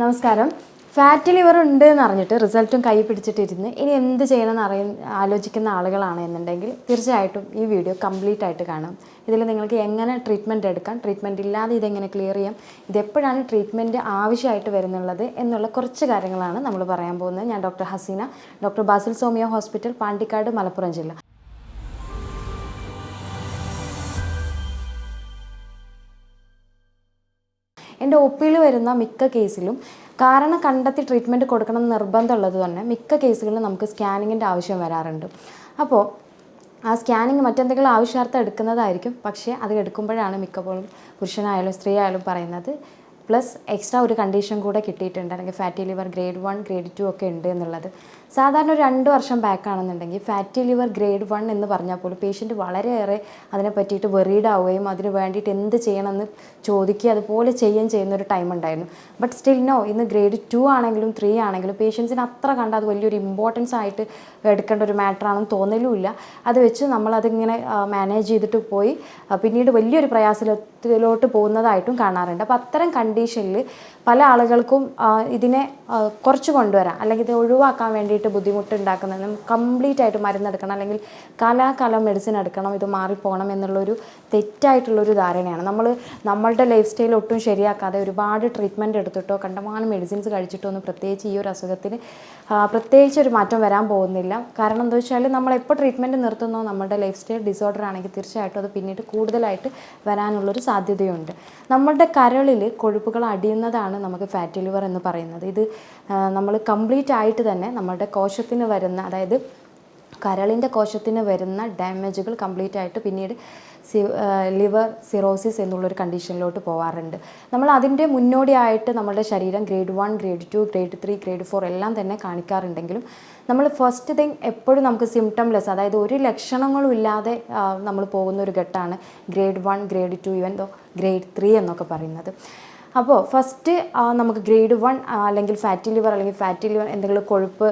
നമസ്കാരം. Fat liver ഉണ്ട് എന്ന് അറിഞ്ഞിട്ട് റിസൾട്ടും കൈ പിടിച്ചിട്ടിരുന്ന് ഇനി എന്ത് ചെയ്യണമെന്ന് അറിയ ആലോചിക്കുന്ന ആളുകളാണ് എന്നുണ്ടെങ്കിൽ തീർച്ചയായിട്ടും ഈ വീഡിയോ കംപ്ലീറ്റ് ആയിട്ട് കാണാം. ഇതിൽ നിങ്ങൾക്ക് എങ്ങനെ ട്രീറ്റ്മെന്റ് എടുക്കാം ട്രീറ്റ്മെന്റ് ഇല്ലാതെ ഇതെങ്ങനെ ക്ലിയർ ചെയ്യാം ഇതെപ്പോഴാണ് ട്രീറ്റ്മെന്റ് ആവശ്യമായിട്ട് വരുന്നുള്ളത് എന്നുള്ള കുറച്ച് കാര്യങ്ങളാണ് നമ്മൾ പറയാൻ പോകുന്നത്. ഞാൻ doctor Haseena doctor Basil Somiya hospital Pandikkad Malappuram ജില്ല. എന്റെ ഒ പിയിൽ വരുന്ന മിക്ക കേസിലും കാരണം കണ്ടെത്തി ട്രീറ്റ്മെന്റ് കൊടുക്കണം നിർബന്ധമുള്ളത് തന്നെ മിക്ക കേസുകളിലും നമുക്ക് സ്കാനിങ്ങിന്റെ ആവശ്യം വരാറുണ്ട്. അപ്പോൾ ആ സ്കാനിങ് മറ്റെന്തെങ്കിലും ആവശ്യാർത്ഥം എടുക്കുന്നതായിരിക്കും. പക്ഷേ അത് എടുക്കുമ്പോഴാണ് മിക്കപ്പോഴും പുരുഷനായാലും സ്ത്രീ ആയാലും പറയുന്നത്. പ്ലസ് എക്സ്ട്രാ ഒരു കണ്ടീഷൻ കൂടെ കിട്ടിയിട്ടുണ്ട്. അല്ലെങ്കിൽ fatty liver grade one grade two ഒക്കെ ഉണ്ട് എന്നുള്ളത്. സാധാരണ ഒരു രണ്ട് വർഷം ബാക്ക് ആണെന്നുണ്ടെങ്കിൽ ഫാറ്റി ലിവർ ഗ്രേഡ് വൺ എന്ന് പറഞ്ഞാൽ പോലും പേഷ്യന്റ് വളരെയേറെ അതിനെ പറ്റിയിട്ട് വെറീഡ് ആവുകയും അതിന് വേണ്ടിയിട്ട് എന്ത് ചെയ്യണമെന്ന് ചോദിക്കുക അതുപോലെ ചെയ്യുകയും ചെയ്യുന്ന ഒരു ടൈം ഉണ്ടായിരുന്നു. ബട്ട് സ്റ്റിൽ നോ ഇന്ന് ഗ്രേഡ് ടു ആണെങ്കിലും ത്രീ ആണെങ്കിലും പേഷ്യൻസിന് അത്ര കണ്ട അത് വലിയൊരു ഇമ്പോർട്ടൻസ് ആയിട്ട് എടുക്കേണ്ട ഒരു മാറ്റർ ആണെന്ന് തോന്നലുമില്ല. അത് വെച്ച് നമ്മളതിങ്ങനെ മാനേജ് ചെയ്തിട്ട് പോയി പിന്നീട് വലിയൊരു പ്രയാസത്തിലോട്ട് പോകുന്നതായിട്ടും കാണാറുണ്ട്. അപ്പോൾ അത്തരം കണ്ടീഷനിൽ പല ആളുകൾക്കും ഇതിനെ കുറച്ച് കൊണ്ടുവരാം. അല്ലെങ്കിൽ ഇത് ഒഴിവാക്കാൻ വേണ്ടിയിട്ട് ബുദ്ധിമുട്ടുണ്ടാക്കുന്നതിനും കംപ്ലീറ്റ് ആയിട്ട് മരുന്നെടുക്കണം അല്ലെങ്കിൽ കാലാകാലം മെഡിസിൻ എടുക്കണം ഇത് മാറിപ്പോകണം എന്നുള്ളൊരു തെറ്റായിട്ടുള്ളൊരു ധാരണയാണ്. നമ്മൾ നമ്മളുടെ ലൈഫ് സ്റ്റൈൽ ഒട്ടും ശരിയാക്കാതെ ഒരുപാട് ട്രീറ്റ്മെന്റ് എടുത്തിട്ടോ കണ്ടമാനം മെഡിസിൻസ് കഴിച്ചിട്ടോ ഒന്നും പ്രത്യേകിച്ച് ഈ ഒരു അസുഖത്തിന് പ്രത്യേകിച്ച് ഒരു മാറ്റം വരാൻ പോകുന്നില്ല. കാരണം എന്താ വെച്ചാൽ നമ്മൾ എപ്പോൾ ട്രീറ്റ്മെന്റ് നിർത്തുന്നോ നമ്മുടെ ലൈഫ് സ്റ്റൈൽ ഡിസോർഡർ ആണെങ്കിൽ തീർച്ചയായിട്ടും അത് പിന്നീട് കൂടുതലായിട്ട് വരാനുള്ളൊരു സാധ്യതയുണ്ട്. നമ്മളുടെ കരളിൽ കൊഴുപ്പുകൾ അടിയുന്നതാണ് നമുക്ക് ഫാറ്റി ലിവർ എന്ന് പറയുന്നത്. ഇത് നമ്മൾ കംപ്ലീറ്റ് ആയിട്ട് തന്നെ നമ്മുടെ കോശത്തിന് വരുന്ന അതായത് കരളിന്റെ കോശത്തിന് വരുന്ന ഡാമേജുകൾ കംപ്ലീറ്റ് ആയിട്ട് പിന്നീട് സി ലിവർ സിറോസിസ് എന്നുള്ളൊരു കണ്ടീഷനിലോട്ട് പോകാറുണ്ട് നമ്മൾ അതിന്റെ മുന്നോടിയായിട്ട് നമ്മുടെ ശരീരം grade one grade two grade three grade four എല്ലാം തന്നെ കാണിക്കാറുണ്ടെങ്കിലും നമ്മൾ ഫസ്റ്റ് തിങ് എപ്പോഴും നമുക്ക് സിംറ്റംലെസ് അതായത് ഒരു ലക്ഷണങ്ങളും ഇല്ലാതെ നമ്മൾ പോകുന്ന ഒരു ഘട്ടമാണ് grade one grade two even grade three എന്നൊക്കെ പറയുന്നത്. അപ്പോൾ ഫസ്റ്റ് നമുക്ക് ഗ്രേഡ് വൺ അല്ലെങ്കിൽ ഫാറ്റി ലിവർ അല്ലെങ്കിൽ ഫാറ്റി ലിവർ എന്തെങ്കിലും കൊഴുപ്പ്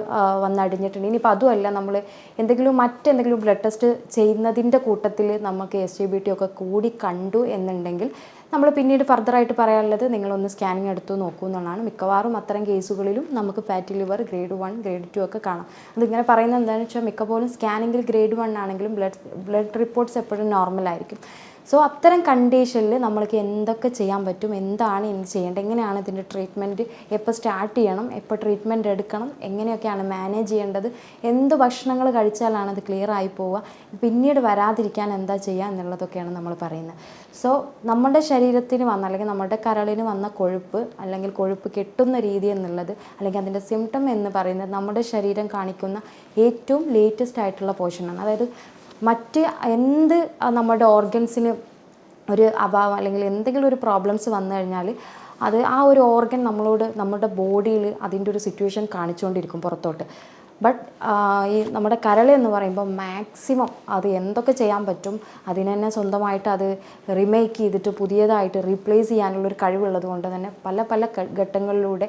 വന്നടിഞ്ഞിട്ടുണ്ടെങ്കിൽ ഇനി ഇനിയിപ്പോൾ അതുമല്ല നമ്മൾ എന്തെങ്കിലും മറ്റെന്തെങ്കിലും ബ്ലഡ് ടെസ്റ്റ് ചെയ്യുന്നതിന്റെ കൂട്ടത്തിൽ നമുക്ക് എസ് ജി ബി ടി ഒക്കെ കൂടി കണ്ടു എന്നുണ്ടെങ്കിൽ നമ്മൾ പിന്നീട് ഫർദറായിട്ട് പറയാനുള്ളത് നിങ്ങളൊന്ന് സ്കാനിങ് എടുത്തു നോക്കൂ എന്നുള്ളതാണ്. മിക്കവാറും അത്തരം കേസുകളിലും നമുക്ക് fatty liver grade one grade two ഒക്കെ കാണാം. അതിങ്ങനെ പറയുന്നത് എന്താണെന്ന് വെച്ചാൽ മിക്കപ്പോഴും സ്കാനിങ്ങിൽ ഗ്രേഡ് വൺ ആണെങ്കിലും ബ്ലഡ് ബ്ലഡ് റിപ്പോർട്ട്സ് എപ്പോഴും നോർമൽ ആയിരിക്കും. സോ അത്തരം കണ്ടീഷനിൽ നമ്മൾക്ക് എന്തൊക്കെ ചെയ്യാൻ പറ്റും? എന്താണ് ഇനി ചെയ്യേണ്ടത്? എങ്ങനെയാണ് ഇതിന്റെ ട്രീറ്റ്മെന്റ് എപ്പോൾ സ്റ്റാർട്ട് ചെയ്യണം? എപ്പോൾ ട്രീറ്റ്മെന്റ് എടുക്കണം? എങ്ങനെയൊക്കെയാണ് മാനേജ് ചെയ്യേണ്ടത്? എന്ത് ഭക്ഷണങ്ങൾ കഴിച്ചാലാണ് അത് ക്ലിയർ ആയി പോവുക? പിന്നീട് വരാതിരിക്കാൻ എന്താ ചെയ്യുക എന്നുള്ളതൊക്കെയാണ് നമ്മൾ പറയുന്നത്. സോ നമ്മുടെ ശരീരത്തിന് വന്ന അല്ലെങ്കിൽ നമ്മുടെ കരളിന് വന്ന കൊഴുപ്പ് അല്ലെങ്കിൽ കൊഴുപ്പ് കെട്ടുന്ന രീതി എന്നുള്ളത് അല്ലെങ്കിൽ അതിന്റെ സിംറ്റം എന്ന് പറയുന്നത് നമ്മുടെ ശരീരം കാണിക്കുന്ന ഏറ്റവും ലേറ്റസ്റ്റ് ആയിട്ടുള്ള പോർഷനാണ് അതായത് മറ്റ് എന്ത് നമ്മുടെ ഓർഗൻസിന് ഒരു അഭാവം അല്ലെങ്കിൽ എന്തെങ്കിലും ഒരു പ്രോബ്ലംസ് വന്നു കഴിഞ്ഞാൽ അത് ആ ഒരു ഓർഗൻ നമ്മളോട് നമ്മുടെ ബോഡിയിൽ അതിന്റെ ഒരു സിറ്റുവേഷൻ കാണിച്ചുകൊണ്ടിരിക്കും പുറത്തോട്ട്. ബട്ട് ഈ നമ്മുടെ കരൾ എന്ന് പറയുമ്പോൾ മാക്സിമം അത് എന്തൊക്കെ ചെയ്യാൻ പറ്റും അതിനെ തന്നെ സ്വന്തമായിട്ട് അത് റിമേക്ക് ചെയ്തിട്ട് പുതിയതായിട്ട് റീപ്ലേസ് ചെയ്യാനുള്ളൊരു കഴിവുള്ളത് കൊണ്ട് തന്നെ പല പല ഘട്ടങ്ങളിലൂടെ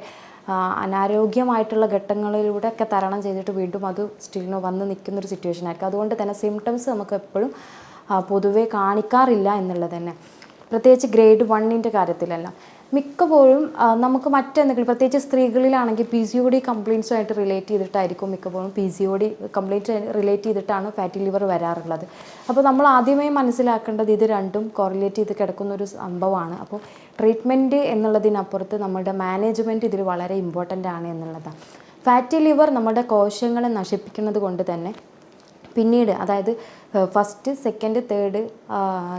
അനാരോഗ്യമായിട്ടുള്ള ഘട്ടങ്ങളിലൂടെ ഒക്കെ തരണം ചെയ്തിട്ട് വീണ്ടും അത് സ്റ്റിലിനോ വന്ന് നിൽക്കുന്ന ഒരു സിറ്റുവേഷൻ ആയിരിക്കും. അതുകൊണ്ട് തന്നെ സിംറ്റംസ് നമുക്ക് എപ്പോഴും പൊതുവെ കാണിക്കാറില്ല എന്നുള്ളത് തന്നെ. പ്രത്യേകിച്ച് ഗ്രേഡ് വണ്ണിന്റെ കാര്യത്തിലല്ല. മിക്കപ്പോഴും നമുക്ക് മറ്റെന്തെങ്കിലും പ്രത്യേകിച്ച് സ്ത്രീകളിലാണെങ്കിൽ പി സി ഒ ഡി കംപ്ലയിൻസുമായിട്ട് റിലേറ്റ് ചെയ്തിട്ടായിരിക്കും മിക്കപ്പോഴും P C O D complaint relate ചെയ്തിട്ടാണ് ഫാറ്റി ലിവർ വരാറുള്ളത്. അപ്പോൾ നമ്മൾ ആദ്യമേ മനസ്സിലാക്കേണ്ടത് ഇത് രണ്ടും കോറിലേറ്റ് ചെയ്ത് കിടക്കുന്ന ഒരു സംഭവമാണ്. അപ്പോൾ ട്രീറ്റ്മെന്റ് എന്നുള്ളതിനപ്പുറത്ത് നമ്മുടെ മാനേജ്മെന്റ് ഇതിൽ വളരെ ഇമ്പോർട്ടന്റ് ആണ് എന്നുള്ളതാണ്. ഫാറ്റി ലിവർ നമ്മുടെ കോശങ്ങളെ നശിപ്പിക്കുന്നത് കൊണ്ട് തന്നെ പിന്നീട് അതായത് ഫസ്റ്റ് സെക്കൻഡ് തേർഡ്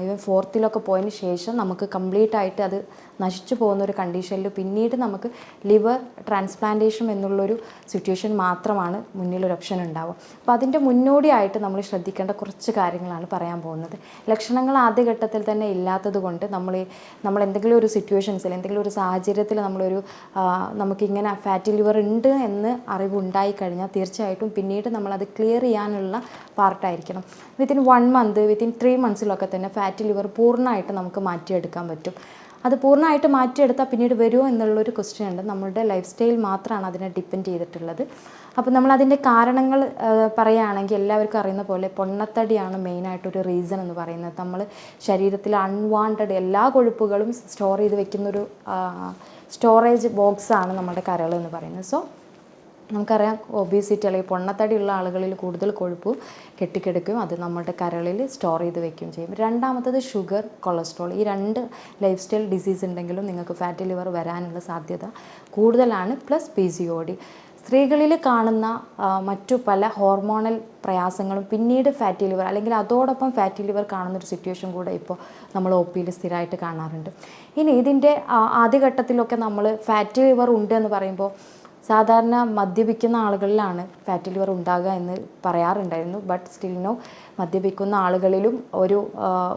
ഇവൻ ഫോർത്തിലൊക്കെ പോയതിന് ശേഷം നമുക്ക് കംപ്ലീറ്റ് ആയിട്ട് അത് നശിച്ചു പോകുന്ന ഒരു കണ്ടീഷനിൽ പിന്നീട് നമുക്ക് ലിവർ ട്രാൻസ്പ്ലാന്റേഷൻ എന്നുള്ളൊരു സിറ്റുവേഷൻ മാത്രമാണ് മുന്നിലൊരു ഓപ്ഷൻ ഉണ്ടാവുക. അപ്പോൾ അതിന്റെ മുന്നോടിയായിട്ട് നമ്മൾ ശ്രദ്ധിക്കേണ്ട കുറച്ച് കാര്യങ്ങളാണ് പറയാൻ പോകുന്നത്. ലക്ഷണങ്ങൾ ആദ്യഘട്ടത്തിൽ തന്നെ ഇല്ലാത്തത് കൊണ്ട് നമ്മൾ നമ്മൾ എന്തെങ്കിലും ഒരു സിറ്റുവേഷൻസിൽ എന്തെങ്കിലും ഒരു സാഹചര്യത്തിൽ നമ്മളൊരു നമുക്കിങ്ങനെ ഫാറ്റി ലിവർ ഉണ്ട് എന്ന് അറിവുണ്ടായി കഴിഞ്ഞാൽ തീർച്ചയായിട്ടും പിന്നീട് നമ്മളത് ക്ലിയർ ചെയ്യാനുള്ള പാർട്ടായിരിക്കണം within one month within three മന്ത്സിലൊക്കെ തന്നെ ഫാറ്റി ലിവർ പൂർണമായിട്ട് നമുക്ക് മാറ്റിയെടുക്കാൻ പറ്റും. അത് പൂർണമായിട്ട് മാറ്റിയെടുത്താൽ പിന്നീട് വരുമോ എന്നുള്ളൊരു ക്വസ്റ്റ്യൻ ഉണ്ട്. നമ്മളുടെ ലൈഫ് സ്റ്റൈൽ മാത്രമാണ് അതിനെ ഡിപ്പെൻഡ് ചെയ്തിട്ടുള്ളത്. അപ്പോൾ നമ്മൾ അതിന്റെ കാരണങ്ങൾ പറയുകയാണെങ്കിൽ എല്ലാവർക്കും അറിയുന്ന പോലെ പൊണ്ണത്തടിയാണ് മെയിനായിട്ടൊരു റീസൺ എന്ന് പറയുന്നത്. നമ്മൾ ശരീരത്തിൽ അൺവാണ്ടഡ് എല്ലാ കൊഴുപ്പുകളും സ്റ്റോർ ചെയ്ത് വെക്കുന്നൊരു സ്റ്റോറേജ് ബോക്സാണ് നമ്മുടെ കരൾ എന്ന് പറയുന്നത്. സോ നമുക്കറിയാം ഒബീസിറ്റി അല്ലെങ്കിൽ പൊണ്ണത്തടിയുള്ള ആളുകളിൽ കൂടുതൽ കൊഴുപ്പ് കെട്ടിക്കിടക്കുകയും അത് നമ്മുടെ കരളിൽ സ്റ്റോർ ചെയ്ത് വെക്കുകയും ചെയ്യും. രണ്ടാമത്തത് ഷുഗർ കൊളസ്ട്രോൾ ഈ രണ്ട് ലൈഫ് സ്റ്റൈൽ ഡിസീസ് ഉണ്ടെങ്കിലും നിങ്ങൾക്ക് ഫാറ്റി ലിവർ വരാനുള്ള സാധ്യത കൂടുതലാണ്. Plus P C O D സ്ത്രീകളിൽ കാണുന്ന മറ്റു പല ഹോർമോണൽ പ്രയാസങ്ങളും പിന്നീട് ഫാറ്റി ലിവർ അല്ലെങ്കിൽ അതോടൊപ്പം ഫാറ്റി ലിവർ കാണുന്ന ഒരു സിറ്റുവേഷൻ കൂടെ ഇപ്പോൾ നമ്മൾ ഒ പിയിൽ സ്ഥിരമായിട്ട് കാണാറുണ്ട്. ഇനി ഇതിന്റെ ആദ്യഘട്ടത്തിലൊക്കെ നമ്മൾ ഫാറ്റി ലിവർ ഉണ്ട് എന്ന് പറയുമ്പോൾ സാധാരണ മദ്യപിക്കുന്ന ആളുകളിലാണ് ഫാറ്റ് ലിവർ ഉണ്ടാകുക എന്ന് പറയാറുണ്ടായിരുന്നു. ബട്ട് സ്റ്റിൽ നോ മദ്യപിക്കുന്ന ആളുകളിലും ഒരു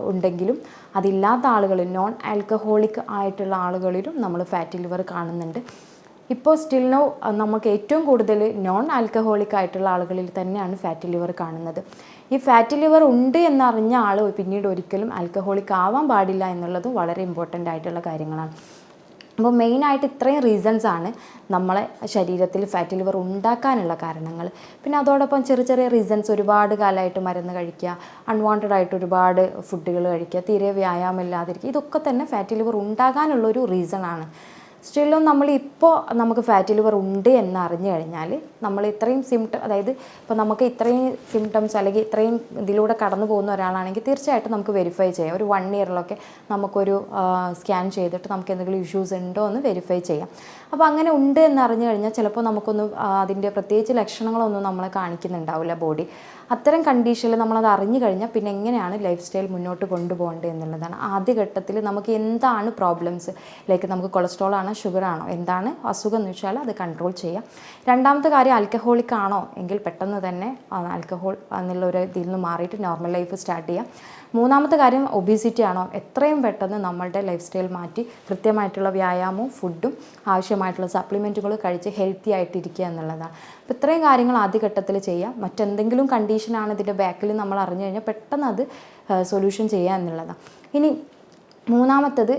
ഉണ്ടെങ്കിലും അതില്ലാത്ത ആളുകളിൽ നോൺ ആൽക്കഹോളിക് ആയിട്ടുള്ള ആളുകളിലും നമ്മൾ ഫാറ്റ് ലിവർ കാണുന്നുണ്ട്. ഇപ്പോൾ സ്റ്റിൽ നോ നമുക്ക് ഏറ്റവും കൂടുതൽ നോൺ ആൽക്കഹോളിക് ആയിട്ടുള്ള ആളുകളിൽ തന്നെയാണ് ഫാറ്റ് ലിവർ കാണുന്നത്. ഈ ഫാറ്റ് ലിവർ ഉണ്ട് എന്നറിഞ്ഞ ആൾ പിന്നീട് ഒരിക്കലും ആൽക്കഹോളിക് ആവാൻ പാടില്ല എന്നുള്ളത് വളരെ ഇമ്പോർട്ടന്റ് ആയിട്ടുള്ള കാര്യങ്ങളാണ്. അപ്പോൾ മെയിനായിട്ട് ഇത്രയും റീസൺസ് ആണ് നമ്മളെ ശരീരത്തിൽ ഫാറ്റ് ലിവർ ഉണ്ടാക്കാനുള്ള കാരണങ്ങൾ. പിന്നെ അതോടൊപ്പം ചെറിയ ചെറിയ റീസൺസ് ഒരുപാട് കാലമായിട്ട് മരുന്ന് കഴിക്കുക അൺവാണ്ടഡ് ആയിട്ട് ഒരുപാട് ഫുഡുകൾ കഴിക്കുക തീരെ വ്യായാമം ഇല്ലാതിരിക്കുക ഇതൊക്കെ തന്നെ ഫാറ്റ് ലിവർ ഉണ്ടാകാനുള്ളൊരു റീസണാണ് സ്റ്റില്ലും നമ്മൾ ഇപ്പോൾ നമുക്ക് ഫാറ്റി ലിവർ ഉണ്ട് എന്ന് അറിഞ്ഞു കഴിഞ്ഞാൽ നമ്മൾ ഇത്രയും സിംറ്റം അതായത് ഇപ്പോൾ നമുക്ക് ഇത്രയും സിംറ്റംസ് അല്ലെങ്കിൽ ഇത്രയും ഇതിലൂടെ കടന്നു പോകുന്ന ഒരാളാണെങ്കിൽ തീർച്ചയായിട്ടും നമുക്ക് വെരിഫൈ ചെയ്യാം. ഒരു വൺ ഇയറിലൊക്കെ നമുക്കൊരു സ്കാൻ ചെയ്തിട്ട് നമുക്ക് എന്തെങ്കിലും ഇഷ്യൂസ് ഉണ്ടോ എന്ന് വെരിഫൈ ചെയ്യാം. അപ്പോൾ അങ്ങനെ ഉണ്ട് എന്ന് അറിഞ്ഞു കഴിഞ്ഞാൽ ചിലപ്പോൾ നമുക്കൊന്നും അതിന്റെ പ്രത്യേകിച്ച് ലക്ഷണങ്ങളൊന്നും നമ്മളെ കാണിക്കുന്നുണ്ടാവില്ല ബോഡി അത്തരം കണ്ടീഷനിൽ നമ്മളത് അറിഞ്ഞു കഴിഞ്ഞാൽ പിന്നെ എങ്ങനെയാണ് ലൈഫ് സ്റ്റൈൽ മുന്നോട്ട് കൊണ്ടുപോകേണ്ടത് എന്നുള്ളതാണ്. ആദ്യഘട്ടത്തിൽ നമുക്ക് എന്താണ് പ്രോബ്ലംസ് ലൈക്ക് നമുക്ക് കൊളസ്ട്രോൾ ആണോ ഷുഗർ ആണോ? എന്താണ് അസുഖം എന്ന് വെച്ചാൽ അത് കൺട്രോൾ ചെയ്യുക. രണ്ടാമത്തെ കാര്യം ആൽക്കഹോളിക് ആണോ? എങ്കിൽ പെട്ടെന്ന് തന്നെ ആൽക്കഹോൾ എന്നുള്ള ഒരു ഇതിൽ നിന്ന് മാറിയിട്ട് നോർമൽ ലൈഫ് സ്റ്റാർട്ട് ചെയ്യാം മൂന്നാമത്തെ കാര്യം ഒബീസിറ്റി ആണോ? എത്രയും പെട്ടെന്ന് നമ്മളുടെ ലൈഫ് സ്റ്റൈൽ മാറ്റി കൃത്യമായിട്ടുള്ള വ്യായാമവും ഫുഡും ആവശ്യമായിട്ടുള്ള സപ്ലിമെന്റുകൾ കഴിച്ച് ഹെൽത്തി ആയിട്ടിരിക്കുക എന്നുള്ളതാണ്. അപ്പോൾ ഇത്രയും കാര്യങ്ങൾ ആദ്യഘട്ടത്തിൽ ചെയ്യാം മറ്റെന്തെങ്കിലും കണ്ടീഷനാണ് ഇതിന്റെ ബാക്കിൽ നമ്മൾ അറിഞ്ഞു കഴിഞ്ഞാൽ പെട്ടെന്ന് അത് സൊല്യൂഷൻ ചെയ്യുക എന്നുള്ളതാണ്. ഇനി മൂന്നാമത്തത്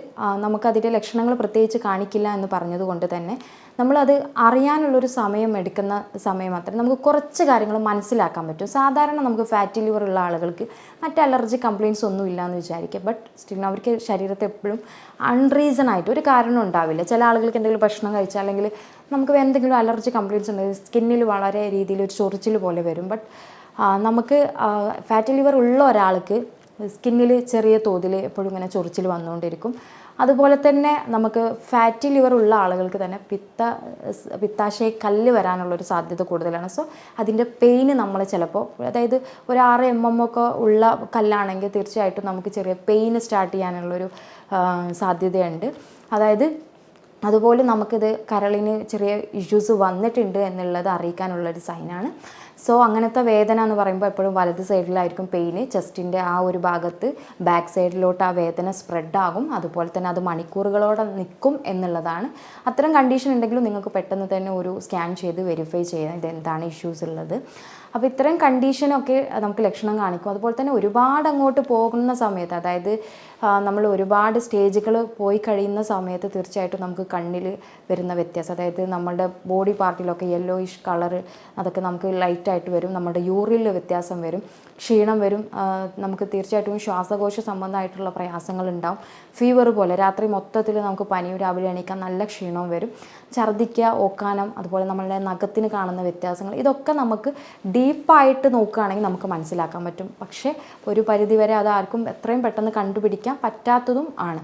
നമുക്കതിന്റെ ലക്ഷണങ്ങൾ പ്രത്യേകിച്ച് കാണിക്കില്ല എന്ന് പറഞ്ഞതുകൊണ്ട് തന്നെ നമ്മളത് അറിയാനുള്ളൊരു സമയം എടുക്കുന്ന സമയം മാത്രമേ നമുക്ക് കുറച്ച് കാര്യങ്ങൾ മനസ്സിലാക്കാൻ പറ്റും. സാധാരണ നമുക്ക് ഫാറ്റി ലിവർ ഉള്ള ആളുകൾക്ക് മറ്റ് അലർജി കംപ്ലയിൻസ് ഒന്നും ഇല്ല എന്ന് വിചാരിക്കുക ബട്ട് സ്റ്റിൽ അവർക്ക് ശരീരത്തെ എപ്പോഴും അൺറീസൺ ആയിട്ട് ഒരു കാരണം ഉണ്ടാവില്ല. ചില ആളുകൾക്ക് എന്തെങ്കിലും ഭക്ഷണം കഴിച്ചാൽ അല്ലെങ്കിൽ നമുക്ക് എന്തെങ്കിലും അലർജി കംപ്ലയിൻസ് ഉണ്ടെങ്കിൽ സ്കിന്നിൽ വളരെ രീതിയിൽ ഒരു ചൊറിച്ചിൽ പോലെ വരും. ബട്ട് നമുക്ക് ഫാറ്റി ലിവർ ഉള്ള ഒരാൾക്ക് സ്കിന്നിൽ ചെറിയ തോതിൽ എപ്പോഴും ഇങ്ങനെ ചൊറിച്ചിൽ വന്നുകൊണ്ടിരിക്കും. അതുപോലെ തന്നെ നമുക്ക് ഫാറ്റി ലിവർ ഉള്ള ആളുകൾക്ക് തന്നെ പിത്ത പിത്താശയ കല്ല് വരാനുള്ളൊരു സാധ്യത കൂടുതലാണ്. സോ അതിന്റെ പെയിന് നമ്മൾ ചിലപ്പോൾ അതായത് ഒരു ആറ് എം എം ഒക്കെ ഉള്ള കല്ലാണെങ്കിൽ തീർച്ചയായിട്ടും നമുക്ക് ചെറിയ പെയിന് സ്റ്റാർട്ട് ചെയ്യാനുള്ളൊരു സാധ്യതയുണ്ട്. അതായത് അതുപോലെ നമുക്കിത് കരളിന് ചെറിയ ഇഷ്യൂസ് വന്നിട്ടുണ്ട് എന്നുള്ളത് അറിയിക്കാനുള്ള അറിയിക്കാനുള്ളൊരു സൈനാണ് സോ അങ്ങനത്തെ വേദന എന്ന് പറയുമ്പോൾ എപ്പോഴും വലത് സൈഡിലായിരിക്കും പെയിന് ചെസ്റ്റിന്റെ ആ ഒരു ഭാഗത്ത് ബാക്ക് സൈഡിലോട്ട് ആ വേദന സ്പ്രെഡ് ആകും. അതുപോലെ തന്നെ അത് മണിക്കൂറുകളോടെ നിൽക്കും എന്നുള്ളതാണ്. അത്തരം കണ്ടീഷൻ ഉണ്ടെങ്കിലും നിങ്ങൾക്ക് പെട്ടെന്ന് തന്നെ ഒരു സ്കാൻ ചെയ്ത് വെരിഫൈ ചെയ്യാം ഇത് എന്താണ് ഇഷ്യൂസ് ഉള്ളത്. അപ്പോൾ ഇത്തരം കണ്ടീഷനൊക്കെ നമുക്ക് ലക്ഷണം കാണിക്കും. അതുപോലെ തന്നെ ഒരുപാട് അങ്ങോട്ട് പോകുന്ന സമയത്ത് അതായത് നമ്മൾ ഒരുപാട് സ്റ്റേജുകൾ പോയി കഴിയുന്ന സമയത്ത് തീർച്ചയായിട്ടും നമുക്ക് കണ്ണിൽ വരുന്ന വ്യത്യാസം അതായത് നമ്മുടെ ബോഡി പാർട്ടിലൊക്കെ യെല്ലോയിഷ് കളർ അതൊക്കെ നമുക്ക് ലൈറ്റായിട്ട് വരും നമ്മുടെ യൂറിനിൽ വ്യത്യാസം വരും ക്ഷീണം വരും നമുക്ക് തീർച്ചയായിട്ടും ശ്വാസകോശ സംബന്ധമായിട്ടുള്ള പ്രയാസങ്ങൾ ഉണ്ടാവും. ഫീവർ പോലെ രാത്രി മൊത്തത്തിൽ നമുക്ക് പനിയും രാവിലെ എണീക്കാൻ നല്ല ക്ഷീണവും വരും. ഛർദ്ദിക്കുക ഓക്കാനം അതുപോലെ നമ്മളുടെ നഖത്തിന് കാണുന്ന വ്യത്യാസങ്ങൾ ഇതൊക്കെ നമുക്ക് ഡീപ്പായിട്ട് നോക്കുകയാണെങ്കിൽ നമുക്ക് മനസ്സിലാക്കാൻ പറ്റും. പക്ഷേ ഒരു പരിധിവരെ അത് ആർക്കും എത്രയും പെട്ടെന്ന് കണ്ടുപിടിക്കാൻ പറ്റാത്തതും ആണ്.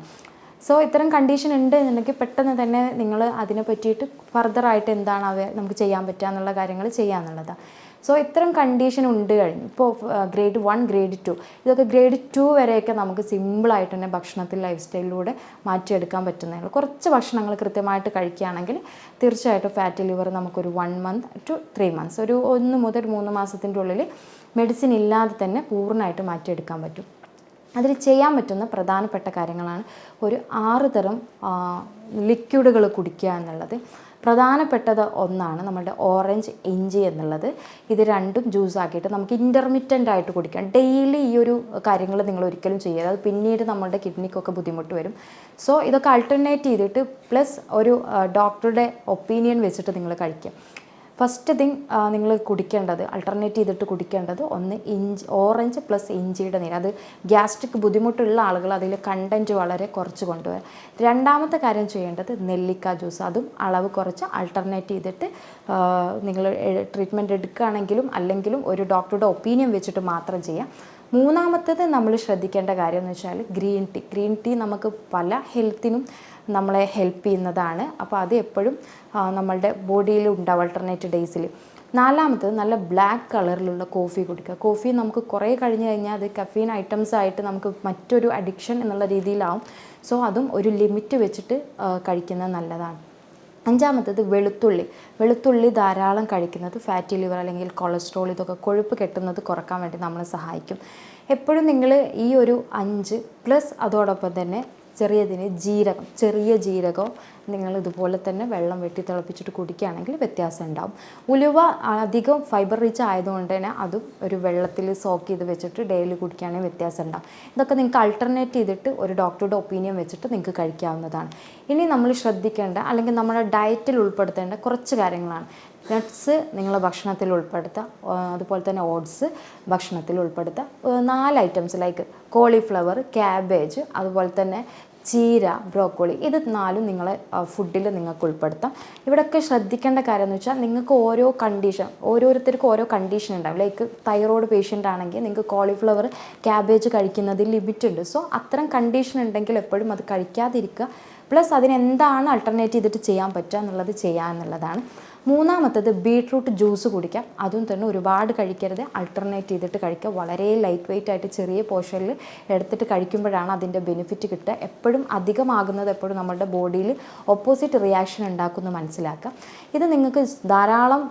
സോ ഇത്തരം കണ്ടീഷൻ ഉണ്ട് എന്നുണ്ടെങ്കിൽ പെട്ടെന്ന് തന്നെ നിങ്ങൾ അതിനെ പറ്റിയിട്ട് ഫർദറായിട്ട് എന്താണ് അവ നമുക്ക് ചെയ്യാൻ പറ്റുക എന്നുള്ള കാര്യങ്ങൾ ചെയ്യാന്നുള്ളതാണ് സോ ഇത്തരം കണ്ടീഷൻ ഉണ്ട് കഴിഞ്ഞു. ഇപ്പോൾ ഗ്രേഡ് വൺ ഗ്രേഡ് ടു ഇതൊക്കെ ഗ്രേഡ് ടു വരെയൊക്കെ നമുക്ക് സിമ്പിളായിട്ട് തന്നെ ഭക്ഷണത്തിൽ ലൈഫ് സ്റ്റൈലിലൂടെ മാറ്റിയെടുക്കാൻ പറ്റുന്നതാണ്. കുറച്ച് ഭക്ഷണങ്ങൾ കൃത്യമായിട്ട് കഴിക്കുകയാണെങ്കിൽ തീർച്ചയായിട്ടും ഫാറ്റ് ലിവർ നമുക്കൊരു one month two three months ഒരു ഒന്ന് മുതൽ മൂന്ന് മാസത്തിന്റെ ഉള്ളിൽ മെഡിസിൻ ഇല്ലാതെ തന്നെ പൂർണമായിട്ട് മാറ്റിയെടുക്കാൻ പറ്റും. അതിൽ ചെയ്യാൻ പറ്റുന്ന പ്രധാനപ്പെട്ട കാര്യങ്ങളാണ് ഒരു ആറ് തരം ലിക്വിഡുകൾ കുടിക്കുക എന്നുള്ളത്. പ്രധാനപ്പെട്ടത് ഒന്നാണ് നമ്മുടെ ഓറഞ്ച് ഇഞ്ചി എന്നുള്ളത്. ഇത് രണ്ടും ജ്യൂസ് ആക്കിയിട്ട് നമുക്ക് ഇന്റർമിറ്റന്റ് ആയിട്ട് കുടിക്കാം. ഡെയിലി ഈ ഒരു കാര്യങ്ങൾ നിങ്ങൾ ഒരിക്കലും ചെയ്യരുത്. അത് പിന്നീട് നമ്മുടെ കിഡ്നിക്കൊക്കെ ബുദ്ധിമുട്ട് വരും. സോ ഇതൊക്കെ ആൾട്ടർനേറ്റ് ചെയ്തിട്ട് പ്ലസ് ഒരു ഡോക്ടറുടെ ഒപ്പീനിയൻ വെച്ചിട്ട് നിങ്ങൾ കഴിക്കുക. ഫസ്റ്റ് തിങ് നിങ്ങൾ കുടിക്കേണ്ടത് അൾട്ടർനേറ്റ് ചെയ്തിട്ട് കുടിക്കേണ്ടത് ഒന്ന് ഇഞ്ചി ഓറഞ്ച് പ്ലസ് ഇഞ്ചിയുടെ നീര്. അത് ഗ്യാസ്ട്രിക് ബുദ്ധിമുട്ടുള്ള ആളുകൾ അതിൽ കണ്ടന്റ് വളരെ കുറച്ച് കൊണ്ടുവരാം. രണ്ടാമത്തെ കാര്യം ചെയ്യേണ്ടത് നെല്ലിക്ക ജ്യൂസ് അതും അളവ് കുറച്ച് അൾട്ടർനേറ്റ് ചെയ്തിട്ട് നിങ്ങൾ ട്രീറ്റ്മെന്റ് എടുക്കുകയാണെങ്കിലും അല്ലെങ്കിലും ഒരു ഡോക്ടറുടെ ഒപ്പീനിയൻ വെച്ചിട്ട് മാത്രം ചെയ്യാം. മൂന്നാമത്തേത് നമ്മൾ ശ്രദ്ധിക്കേണ്ട കാര്യം എന്ന് വെച്ചാൽ ഗ്രീൻ ടീ. ഗ്രീൻ ടീ നമുക്ക് പല ഹെൽത്തിനും നമ്മളെ ഹെൽപ്പ് ചെയ്യുന്നതാണ്. അപ്പോൾ അത് എപ്പോഴും നമ്മളുടെ ബോഡിയിൽ ഉണ്ടാവും അൾട്ടർനേറ്റ് ഡേയ്സിൽ നാലാമത്തത് നല്ല ബ്ലാക്ക് കളറിലുള്ള കോഫി കുടിക്കുക. കോഫി നമുക്ക് കുറേ കഴിഞ്ഞ് കഴിഞ്ഞാൽ അത് കഫീൻ ഐറ്റംസ് ആയിട്ട് നമുക്ക് മറ്റൊരു അഡിക്ഷൻ എന്നുള്ള രീതിയിലാവും. സോ അതും ഒരു ലിമിറ്റ് വെച്ചിട്ട് കഴിക്കുന്നത് നല്ലതാണ്. അഞ്ചാമത്തത് വെളുത്തുള്ളി. വെളുത്തുള്ളി ധാരാളം കഴിക്കുന്നത് ഫാറ്റി ലിവർ അല്ലെങ്കിൽ കൊളസ്ട്രോൾ ഇതൊക്കെ കൊഴുപ്പ് കെട്ടുന്നത് കുറയ്ക്കാൻ വേണ്ടി നമ്മളെ സഹായിക്കും. എപ്പോഴും നിങ്ങൾ ഈ ഒരു അഞ്ച് പ്ലസ് അതോടൊപ്പം തന്നെ ചെറിയതിന് ജീരകം ചെറിയ ജീരകം നിങ്ങൾ ഇതുപോലെ തന്നെ വെള്ളം വെട്ടി തിളപ്പിച്ചിട്ട് കുടിക്കുകയാണെങ്കിൽ വ്യത്യാസം ഉണ്ടാവും ഉലുവ അധികം ഫൈബർ റിച്ച് ആയതുകൊണ്ട് തന്നെ അതും ഒരു വെള്ളത്തിൽ സോക്ക് ചെയ്ത് വെച്ചിട്ട് ഡെയിലി കുടിക്കുകയാണെങ്കിൽ വ്യത്യാസം ഉണ്ടാവും ഇതൊക്കെ നിങ്ങൾക്ക് അൾട്ടർനേറ്റ് ചെയ്തിട്ട് ഒരു ഡോക്ടറുടെ ഒപ്പീനിയൻ വെച്ചിട്ട് നിങ്ങൾക്ക് കഴിക്കാവുന്നതാണ്. ഇനി നമ്മൾ ശ്രദ്ധിക്കേണ്ട അല്ലെങ്കിൽ നമ്മുടെ ഡയറ്റിൽ ഉൾപ്പെടുത്തേണ്ട കുറച്ച് കാര്യങ്ങളാണ്. നട്ട്സ് നിങ്ങൾ ഭക്ഷണത്തിൽ ഉൾപ്പെടുത്തുക അതുപോലെ തന്നെ ഓട്സ് ഭക്ഷണത്തിൽ ഉൾപ്പെടുത്തുക നാല് ഐറ്റംസ് ലൈക്ക് കോളിഫ്ലവർ ക്യാബേജ് അതുപോലെ തന്നെ ചീര ബ്രോക്കോളി ഇത് നാലും നിങ്ങളെ ഫുഡിൽ നിങ്ങൾക്ക് ഉൾപ്പെടുത്താം. ഇവിടെയൊക്കെ ശ്രദ്ധിക്കേണ്ട കാര്യം എന്ന് വെച്ചാൽ നിങ്ങൾക്ക് ഓരോ കണ്ടീഷൻ ഓരോരുത്തർക്കും ഓരോ കണ്ടീഷൻ ഉണ്ടാവും. ലൈക്ക് തൈറോയ്ഡ് പേഷ്യന്റ് ആണെങ്കിൽ നിങ്ങൾക്ക് കോളിഫ്ലവർ ക്യാബേജ് കഴിക്കുന്നതിൽ ലിമിറ്റ് ഉണ്ട്. സോ അത്തരം കണ്ടീഷൻ ഉണ്ടെങ്കിൽ എപ്പോഴും അത് കഴിക്കാതിരിക്കുക. പ്ലസ് അതിനെന്താണ് അൾട്ടർനേറ്റ് ചെയ്തിട്ട് ചെയ്യാൻ പറ്റുക എന്നുള്ളത് ചെയ്യുക എന്നുള്ളതാണ്. മൂന്നാമത്തത് ബീട്രൂട്ട് ജ്യൂസ് കുടിക്കാം. അതും തന്നെ ഒരുപാട് കഴിക്കരുത്. അൾട്ടർനേറ്റ് ചെയ്തിട്ട് കഴിക്കുക. വളരെ ലൈറ്റ് വെയിറ്റ് ആയിട്ട് ചെറിയ പോർഷനിൽ എടുത്തിട്ട് കഴിക്കുമ്പോഴാണ് അതിന്റെ ബെനിഫിറ്റ് കിട്ടുക. എപ്പോഴും അധികമാകുന്നത് എപ്പോഴും നമ്മുടെ ബോഡിയിൽ ഓപ്പോസിറ്റ് റിയാക്ഷൻ ഉണ്ടാക്കുമെന്ന് മനസ്സിലാക്കുക. ഇത് നിങ്ങൾക്ക് ധാരാളം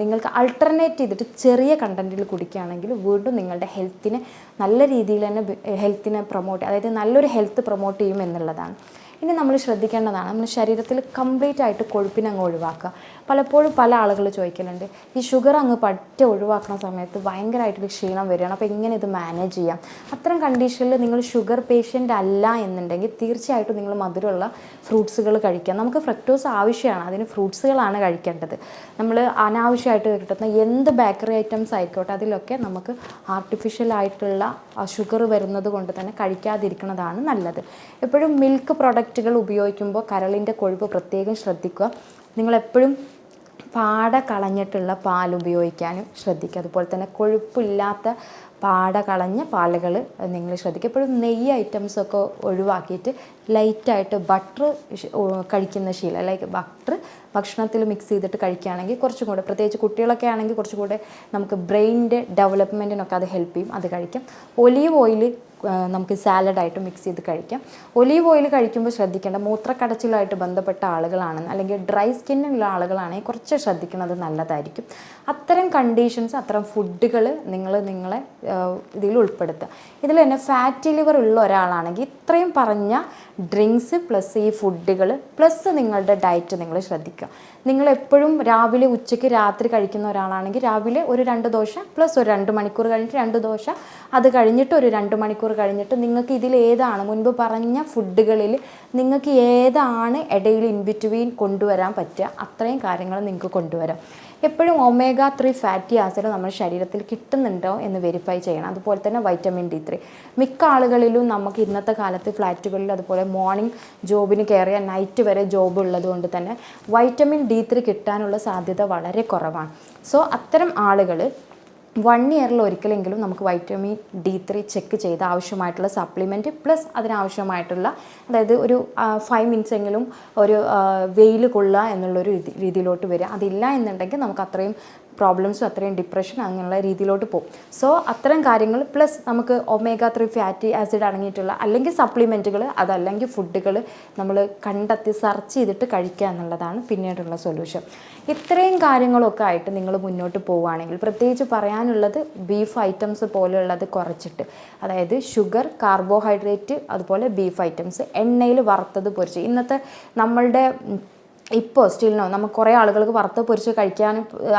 നിങ്ങൾക്ക് അൾട്ടർനേറ്റ് ചെയ്തിട്ട് ചെറിയ കണ്ടന്റിൽ കുടിക്കുകയാണെങ്കിൽ വീണ്ടും നിങ്ങളുടെ ഹെൽത്തിനെ നല്ല രീതിയിൽ തന്നെ ഹെൽത്തിനെ പ്രൊമോട്ട് അതായത് നല്ലൊരു ഹെൽത്ത് പ്രൊമോട്ട് ചെയ്യും എന്നുള്ളതാണ്. ഇനി നമ്മൾ ശ്രദ്ധിക്കേണ്ടതാണ് നമ്മൾ ശരീരത്തിൽ കംപ്ലീറ്റ് ആയിട്ട് കൊഴുപ്പിനെ അങ്ങ് ഒഴിവാക്കുക. പലപ്പോഴും പല ആളുകൾ ചോദിക്കലുണ്ട് ഈ ഷുഗർ അങ്ങ് പറ്റ ഒഴിവാക്കുന്ന സമയത്ത് ഭയങ്കരമായിട്ടൊരു ക്ഷീണം വരികയാണ് അപ്പോൾ എങ്ങനെ ഇത് മാനേജ് ചെയ്യാം? അത്തരം കണ്ടീഷനിൽ നിങ്ങൾ ഷുഗർ പേഷ്യന്റ് അല്ല എന്നുണ്ടെങ്കിൽ തീർച്ചയായിട്ടും നിങ്ങൾ മധുരമുള്ള ഫ്രൂട്ട്സുകൾ കഴിക്കാം. നമുക്ക് ഫ്രക്ടോസ് ആവശ്യമാണ് അതിന് ഫ്രൂട്ട്സുകളാണ് കഴിക്കേണ്ടത്. നമ്മൾ അനാവശ്യമായിട്ട് കിട്ടുന്ന എന്ത് ബേക്കറി ഐറ്റംസ് ആയിക്കോട്ടെ അതിലൊക്കെ നമുക്ക് ആർട്ടിഫിഷ്യൽ ആയിട്ടുള്ള ഷുഗർ വരുന്നത് കൊണ്ട് തന്നെ കഴിക്കാതിരിക്കുന്നതാണ് നല്ലത്. എപ്പോഴും മിൽക്ക് പ്രൊഡക്റ്റുകൾ ഉപയോഗിക്കുമ്പോൾ കരളിന്റെ കൊഴുപ്പ് പ്രത്യേകം ശ്രദ്ധിക്കുക. നിങ്ങളെപ്പോഴും പാട കളഞ്ഞിട്ടുള്ള പാൽ ഉപയോഗിക്കാനും ശ്രദ്ധിക്കുക. അതുപോലെ തന്നെ കൊഴുപ്പില്ലാത്ത പാട കളഞ്ഞ പാലുകൾ നിങ്ങൾ ശ്രദ്ധിക്കുക. എപ്പോഴും നെയ്യ് ഐറ്റംസൊക്കെ ഒഴിവാക്കിയിട്ട് ലൈറ്റായിട്ട് ബട്ടർ കഴിക്കുന്ന ശീലം. ലൈക്ക് ബട്ടർ ഭക്ഷണത്തിൽ മിക്സ് ചെയ്തിട്ട് കഴിക്കുകയാണെങ്കിൽ കുറച്ചും കൂടെ പ്രത്യേകിച്ച് കുട്ടികളൊക്കെ ആണെങ്കിൽ കുറച്ചും കൂടെ നമുക്ക് ബ്രെയിനിന്റെ ഡെവലപ്മെന്റിനൊക്കെ അത് ഹെൽപ്പ് ചെയ്യും. അത് കഴിക്കാം. ഒലീവ് ഓയിൽ നമുക്ക് സാലഡായിട്ട് മിക്സ് ചെയ്ത് കഴിക്കാം. ഒലീവ് ഓയിൽ കഴിക്കുമ്പോൾ ശ്രദ്ധിക്കേണ്ട മൂത്രക്കടച്ചിലുമായിട്ട് ബന്ധപ്പെട്ട ആളുകളാണെന്ന് അല്ലെങ്കിൽ ഡ്രൈ സ്കിന്നുള്ള ആളുകളാണെങ്കിൽ കുറച്ച് ശ്രദ്ധിക്കുന്നത് നല്ലതായിരിക്കും. അത്തരം കണ്ടീഷൻസ് അത്തരം ഫുഡുകൾ നിങ്ങൾ നിങ്ങളെ ഇതിൽ ഉൾപ്പെടുത്തുക. ഇതിൽ തന്നെ ഫാറ്റി ലിവർ ഉള്ള ഒരാളാണെങ്കിൽ ഇത്രയും പറഞ്ഞ ഡ്രിങ്ക്സ് പ്ലസ് ഈ ഫുഡുകൾ പ്ലസ് നിങ്ങളുടെ ഡയറ്റ് നിങ്ങൾ ശ്രദ്ധിക്കുക. നിങ്ങൾ എപ്പോഴും രാവിലെ ഉച്ചയ്ക്ക് രാത്രി കഴിക്കുന്ന ഒരാളാണെങ്കിൽ രാവിലെ ഒരു രണ്ട് ദോശ പ്ലസ് ഒരു രണ്ട് മണിക്കൂർ കഴിഞ്ഞിട്ട് രണ്ട് ദോശ. അത് കഴിഞ്ഞിട്ട് ഒരു രണ്ട് മണിക്കൂർ കഴിഞ്ഞിട്ട് നിങ്ങൾക്ക് ഇതിൽ ഏതാണ് മുൻപ് പറഞ്ഞ ഫുഡുകളിൽ നിങ്ങൾക്ക് ഏതാണ് ഇടയിൽ ഇൻ ബിറ്റ്വീൻ കൊണ്ടുവരാൻ പറ്റുക അത്രയും കാര്യങ്ങൾ നിങ്ങൾക്ക് കൊണ്ടുവരാം. എപ്പോഴും ഒമേഗ ത്രീ ഫാറ്റി ആസിഡ് നമ്മുടെ ശരീരത്തിൽ കിട്ടുന്നുണ്ടോ എന്ന് വെരിഫൈ ചെയ്യണം. അതുപോലെ തന്നെ വൈറ്റമിൻ ഡി ത്രീ മിക്ക ആളുകളിലും നമുക്ക് ഇന്നത്തെ കാലത്ത് ഫ്ലാറ്റുകളിൽ അതുപോലെ മോർണിംഗ് ജോബിന് കയറിയ നൈറ്റ് വരെ ജോബ് ഉള്ളതുകൊണ്ട് തന്നെ വൈറ്റമിൻ ഡി ത്രീ കിട്ടാനുള്ള സാധ്യത വളരെ കുറവാണ്. സോ അത്തരം ആളുകൾ വൺ ഇയറിൽ ഒരിക്കലെങ്കിലും നമുക്ക് വൈറ്റമിൻ ഡി ത്രീ ചെക്ക് ചെയ്ത് ആവശ്യമായിട്ടുള്ള സപ്ലിമെന്റ് പ്ലസ് അതിനാവശ്യമായിട്ടുള്ള അതായത് ഒരു ഫൈവ് മിനിറ്റ്സ് എങ്കിലും ഒരു വെയിൽ കൊള്ളുക എന്നുള്ളൊരു രീതി രീതിയിലോട്ട് വരിക. അതില്ല എന്നുണ്ടെങ്കിൽ നമുക്ക് അത്രയും പ്രോബ്ലംസും അത്രയും ഡിപ്രഷൻ അങ്ങനെയുള്ള രീതിയിലോട്ട് പോകും. സോ അത്തരം കാര്യങ്ങൾ പ്ലസ് നമുക്ക് ഒമേഗ ത്രീ ഫാറ്റി ആസിഡ് അടങ്ങിയിട്ടുള്ള അല്ലെങ്കിൽ സപ്ലിമെന്റുകൾ അതല്ലെങ്കിൽ ഫുഡുകൾ നമ്മൾ കണ്ടെത്തി സെർച്ച് ചെയ്തിട്ട് കഴിക്കുക എന്നുള്ളതാണ് പിന്നീടുള്ള സൊല്യൂഷൻ ഇത്രയും കാര്യങ്ങളൊക്കെ ആയിട്ട് നിങ്ങൾ മുന്നോട്ട് പോവുകയാണെങ്കിൽ പ്രത്യേകിച്ച് പറയാനുള്ളത് ബീഫ് ഐറ്റംസ് പോലെയുള്ളത് കുറച്ചിട്ട്. അതായത് ഷുഗർ കാർബോഹൈഡ്രേറ്റ് അതുപോലെ ബീഫ് ഐറ്റംസ് എണ്ണയിൽ വറുത്തത് പൊരിച്ച്. ഇന്നത്തെ നമ്മളുടെ ഇപ്പോൾ സ്റ്റിൽ നോ നമുക്ക് കുറേ ആളുകൾക്ക് വറുത്ത് പൊരിച്ച് കഴിക്കാൻ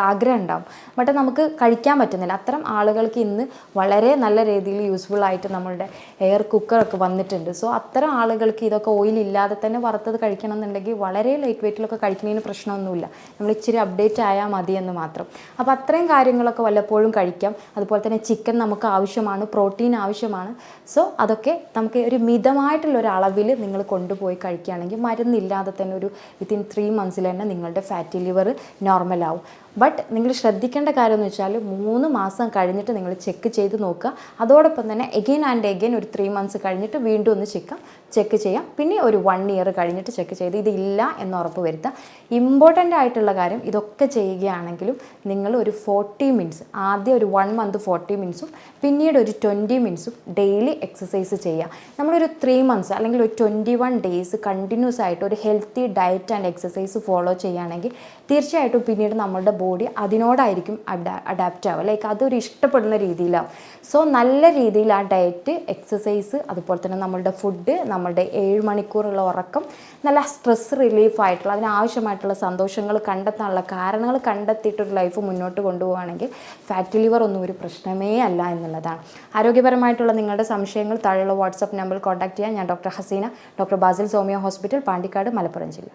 ആഗ്രഹം ഉണ്ടാവും ബട്ട് നമുക്ക് കഴിക്കാൻ പറ്റുന്നില്ല. അത്തരം ആളുകൾക്ക് ഇന്ന് വളരെ നല്ല രീതിയിൽ യൂസ്ഫുൾ ആയിട്ട് നമ്മളുടെ എയർ കുക്കറൊക്കെ വന്നിട്ടുണ്ട്. സോ അത്തരം ആളുകൾക്ക് ഇതൊക്കെ ഓയിൽ ഇല്ലാതെ തന്നെ വറുത്തത് കഴിക്കണം എന്നുണ്ടെങ്കിൽ വളരെ ലൈറ്റ് വെയിറ്റിലൊക്കെ കഴിക്കുന്നതിന് പ്രശ്നമൊന്നുമില്ല. നമ്മൾ ഇച്ചിരി അപ്ഡേറ്റ് ആയാൽ മതി എന്ന് മാത്രം. അപ്പോൾ അത്രയും കാര്യങ്ങളൊക്കെ വല്ലപ്പോഴും കഴിക്കാം. അതുപോലെ തന്നെ ചിക്കൻ നമുക്ക് ആവശ്യമാണ് പ്രോട്ടീൻ ആവശ്യമാണ്. സോ അതൊക്കെ നമുക്ക് ഒരു മിതമായിട്ടുള്ള ഒരു അളവിൽ നിങ്ങൾ കൊണ്ടുപോയി കഴിക്കുകയാണെങ്കിൽ മരുന്നില്ലാതെ തന്നെ ഒരു വിത്തിൻ ത്രീ മന്ത്സിൽ തന്നെ നിങ്ങളുടെ ഫാറ്റി ലിവർ നോർമലാവും ബട്ട് നിങ്ങൾ ശ്രദ്ധിക്കേണ്ട കാര്യം എന്ന് വെച്ചാൽ മൂന്ന് മാസം കഴിഞ്ഞിട്ട് നിങ്ങൾ ചെക്ക് ചെയ്ത് നോക്കുക. അതോടൊപ്പം തന്നെ എഗെയിൻ ആൻഡ് എഗെയിൻ ഒരു ത്രീ മന്ത്സ് കഴിഞ്ഞിട്ട് വീണ്ടും ഒന്ന് ചെക്ക് ചെക്ക് ചെയ്യാം. പിന്നെ ഒരു വൺ ഇയർ കഴിഞ്ഞിട്ട് ചെക്ക് ചെയ്ത് ഇതില്ല എന്ന് ഉറപ്പ് വരുത്താം ഇമ്പോർട്ടന്റ് ആയിട്ടുള്ള കാര്യം ഇതൊക്കെ ചെയ്യുകയാണെങ്കിലും നിങ്ങൾ ഒരു ഫോർട്ടി മിനിറ്റ്സ് ആദ്യം ഒരു വൺ മന്ത് ഫോർട്ടി മിനിറ്റ്സും പിന്നീട് ഒരു ട്വന്റി മിനിറ്റ്സും ഡെയിലി എക്സസൈസ് ചെയ്യുക. നമ്മളൊരു ത്രീ മന്ത്സ് അല്ലെങ്കിൽ ഒരു ട്വന്റി വൺ ഡേയ്സ് കണ്ടിന്യൂസ് ആയിട്ട് ഒരു healthy diet and exercise follow ചെയ്യുകയാണെങ്കിൽ തീർച്ചയായിട്ടും പിന്നീട് നമ്മളുടെ ബോഡി അതിനോടായിരിക്കും അഡാ അഡാപ്റ്റ് ആവുക. ലൈക്ക് അതൊരു ഇഷ്ടപ്പെടുന്ന രീതിയിലാവും. സോ നല്ല രീതിയിൽ ആ ഡയറ്റ് എക്സസൈസ് അതുപോലെ തന്നെ നമ്മളുടെ ഫുഡ് നമ്മളുടെ ഏഴ് മണിക്കൂറുള്ള ഉറക്കം നല്ല സ്ട്രെസ് റിലീഫ് ആയിട്ടുള്ള അതിനാവശ്യമായിട്ടുള്ള സന്തോഷങ്ങൾ കണ്ടെത്താനുള്ള കാരണങ്ങൾ കണ്ടെത്തിയിട്ടൊരു ലൈഫ് മുന്നോട്ട് കൊണ്ടുപോവുകയാണെങ്കിൽ ഫാറ്റ് ലിവർ ഒന്നും ഒരു പ്രശ്നമേ അല്ല എന്നുള്ളതാണ്. ആരോഗ്യപരമായിട്ടുള്ള നിങ്ങളുടെ സംശയങ്ങൾ താഴെയുള്ള വാട്സപ്പ് നമ്പറിൽ കോൺടാക്ട് ചെയ്യാൻ ഞാൻ doctor Haseena doctor Basil Somiyo hospital Pandikkad Malappuram ജില്ല.